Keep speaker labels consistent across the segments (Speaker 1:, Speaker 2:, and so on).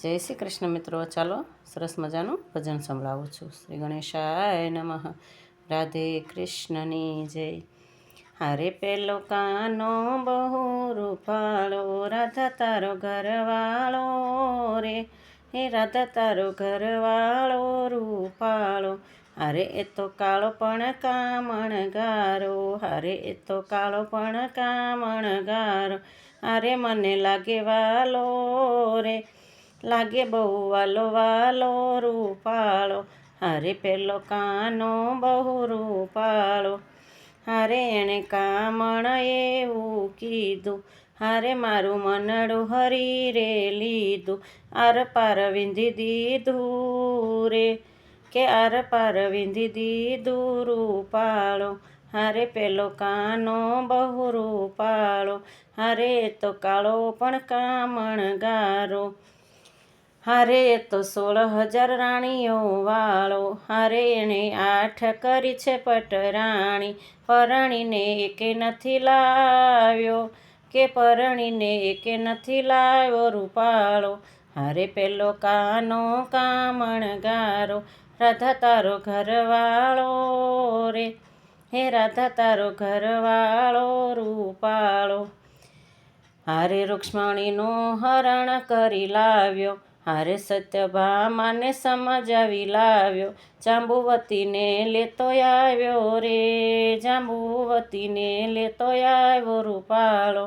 Speaker 1: જય શ્રી કૃષ્ણ મિત્રો, ચાલો સરસ મજાનું ભજન સંભળાવું છું. શ્રી ગણેશાય નમઃ. રાધે કૃષ્ણની જય. હારે પેલો કાનો બહુ રૂપાળો, રાધા તારો ઘરવાળો રે. હે રાધા તારો ઘરવાળો રૂપાળો, હારે એ તો કાળો પણ કામણગારો હારે એ તો કાળો પણ કામણ ગારો. અરે મને લાગે વાલો રે. લાગે બહુ વાલો વાલો રૂપાળો. હારે પેલો કાનો બહુ રૂપાળો. હારે એણે કામણ એવું કીધું. હારે મારું મનડું હરી રે લીધું. આર પાર વિંધી દીધું રે. કે આર પાર વિંધી દીધું રૂપાળો. હારે પેલો કાનો બહુ રૂપાળો. હારે તો કાળો પણ કામણ ગારો હારે તો સોળ હજાર રાણીઓ વાળો, હારે એણે આઠ કરી છે પટરાણી. પરણીને એકે નથી લાવ્યો, કે પરણીને એકે નથી લાવ્યો રૂપાળો. હારે પેલો કાનો કામણ ગારો, રાધા તારો ઘરવાળો રે. હે રાધા તારો ઘરવાળો રૂપાળો. હારે રૂક્ષ્મણીનું હરણ કરી લાવ્યો હારે સત્યભામાને સમજાવી લાવ્યો. જાંબુવતીને લેતો આવ્યો રે. જાંબુવતીને લેતો આવ્યો રૂપાળો.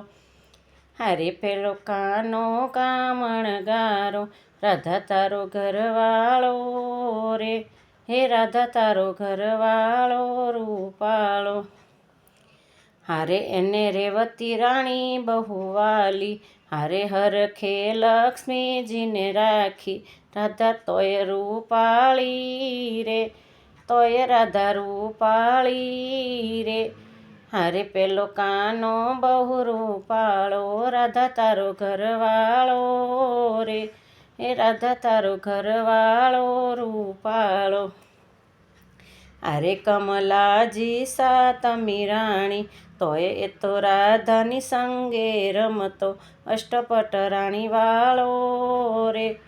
Speaker 1: હારે પેલો કાનો કામણ ગારો. રાધા તારો ઘરવાળો રે. હે રાધા તારો ઘરવાળો રૂપાળો. હારે એને રેવતી રાણી બહુવાલી હારે હરખે લક્ષ્મીજીને રાખી, રાધા તોય રૂપાળી રે, તોય રાધા રૂપાળી રે. હારે પેલો કાનો બહુ રૂપાળો, રાધા તારો ઘરવાળો રે, એ રાધા તારો ઘરવાળો રૂપાળો. અરે કમલાજી સાતમી રાણી તોય એ તો રાધાની સંગે રમતો. અષ્ટપટ રાણી વાળો રે,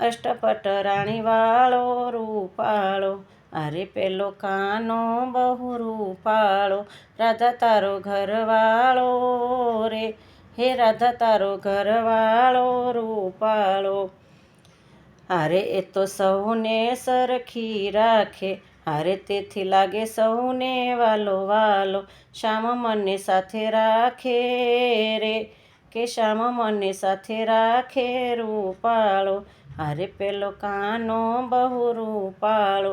Speaker 1: અષ્ટપટ રાણી વાળો રૂપાળો. અરે પેલો કાનો બહુ રૂપાળો, રાધા તારો ઘરવાળો રે. હે રાધા તારો ઘરવાળો રૂપાળો. અરે એ તો સૌને સરખી રાખે હારે તેથી લાગે સૌને વાલો વાલો, શ્યામ મને સાથે રાખે રે. કે શ્યામ મને સાથે રાખે રૂપાળો અરે પેલો કાનો બહુ રૂપાળો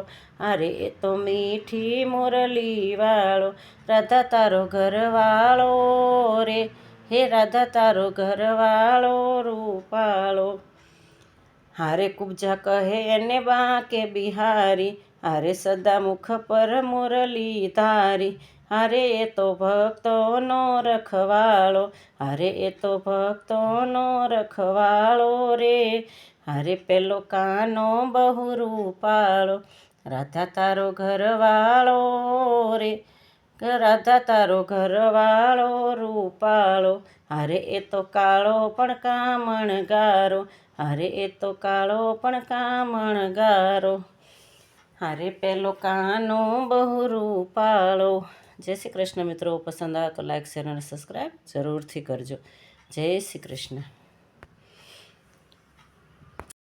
Speaker 1: અરે એ તો મીઠી મુરલી વાળો, રાધા તારો ઘરવાળો રે. હે રાધા તારો ઘરવાળો રૂપાળો, હારે કુબજા કહે એને બાકે બિહારી હારે સદા મુખ પર મુરલી ધારી હારે એ તો ભક્તોનો રખવાળો હારે એ તો ભક્તોનો રખવાળો રે હારે પેલો કાનો બહુ રૂપાળો રાધા તારો ઘરવાળો રે, રાધા તારો ઘરવાળો રૂપાળો હારે એ તો કાળો પણ કામણ ગારો હારે એ તો કાળો પણ કામણ ગારો હારે પેલો કાનો બહુ રૂપાળો જય શ્રી કૃષ્ણ મિત્રો, પસંદ આવે તો લાઈક શેર અને સબસ્ક્રાઈબ જરૂરથી કરજો. જય શ્રી કૃષ્ણ.